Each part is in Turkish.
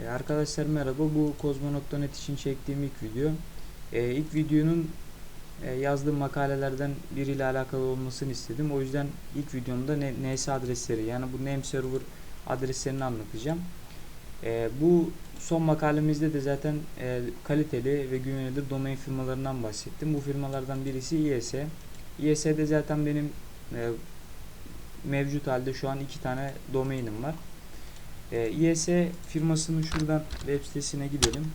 E, arkadaşlar merhaba bu Kozmo.net için çektiğim ilk video. E, ilk videonun e, yazdığım makalelerden biriyle alakalı olmasını istedim. O yüzden ilk videomda NS adresleri yani bu name server adreslerini anlatacağım. E, bu son makalemizde de zaten e, kaliteli ve güvenilir domain firmalarından bahsettim. Bu firmalardan birisi IS. IS'de zaten benim e, mevcut halde şu an iki tane domainim var. E, firmasının şuradan web sitesine gidelim.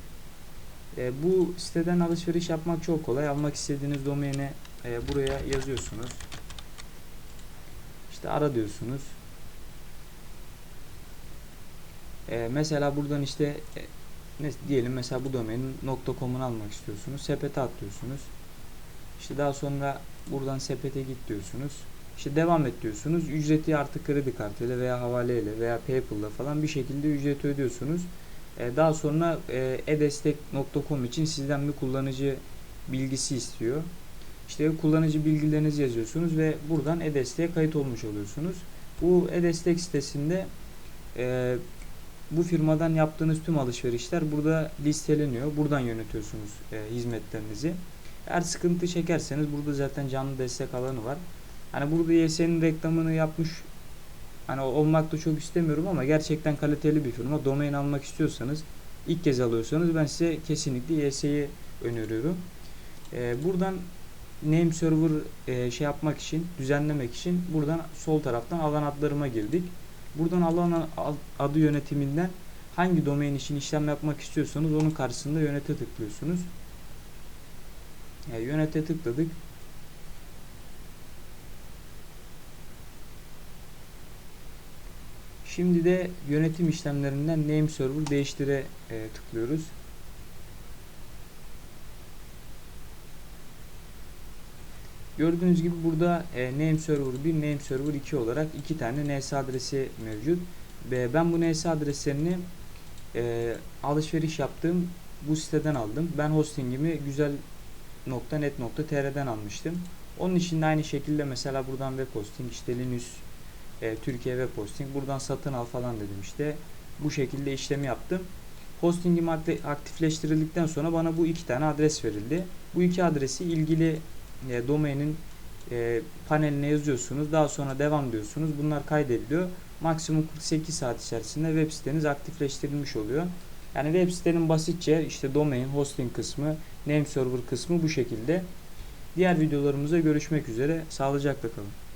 E, bu siteden alışveriş yapmak çok kolay. Almak istediğiniz domaini e, buraya yazıyorsunuz. İşte ara diyorsunuz. E, mesela buradan işte e, ne diyelim mesela bu domainin .com'unu almak istiyorsunuz. Sepete atlıyorsunuz. İşte daha sonra buradan sepete git diyorsunuz. İşte devam et diyorsunuz. Ücreti artık kredi kartıyla veya havaleyle veya PayPal'la falan bir şekilde ücret ödüyorsunuz. Ee, daha sonra e, edestek.com için sizden bir kullanıcı bilgisi istiyor. İşte kullanıcı bilgilerinizi yazıyorsunuz ve buradan edestek'e kayıt olmuş oluyorsunuz. Bu edestek sitesinde e, bu firmadan yaptığınız tüm alışverişler burada listeleniyor. Buradan yönetiyorsunuz e, hizmetlerinizi. Eğer sıkıntı çekerseniz burada zaten canlı destek alanı var. Hani burada YS'nin reklamını yapmış hani olmak da çok istemiyorum ama gerçekten kaliteli bir firma. Domain almak istiyorsanız ilk kez alıyorsanız ben size kesinlikle YS'yi öneriyorum. Ee, buradan name server e, şey yapmak için, düzenlemek için buradan sol taraftan alan adlarıma girdik. Buradan alan adı yönetiminden hangi domain için işlem yapmak istiyorsanız onun karşısında yönete tıklıyorsunuz. Yani yönete tıkladık. Şimdi de yönetim işlemlerinden name server değiştire e, tıklıyoruz. Gördüğünüz gibi burada e, name server 1, name server 2 olarak iki tane NS adresi mevcut. Ve ben bu NS adreslerini e, alışveriş yaptığım bu siteden aldım. Ben hostingimi güzel.net.tr'den almıştım. Onun için de aynı şekilde mesela buradan web hosting işte Linux e, Türkiye Web Hosting buradan satın al falan dedim işte bu şekilde işlemi yaptım. Hostingim aktifleştirildikten sonra bana bu iki tane adres verildi. Bu iki adresi ilgili e, domainin e, paneline yazıyorsunuz. Daha sonra devam diyorsunuz. Bunlar kaydediliyor. Maksimum 48 saat içerisinde web siteniz aktifleştirilmiş oluyor. Yani web sitenin basitçe işte domain, hosting kısmı, name server kısmı bu şekilde. Diğer videolarımızda görüşmek üzere. Sağlıcakla kalın.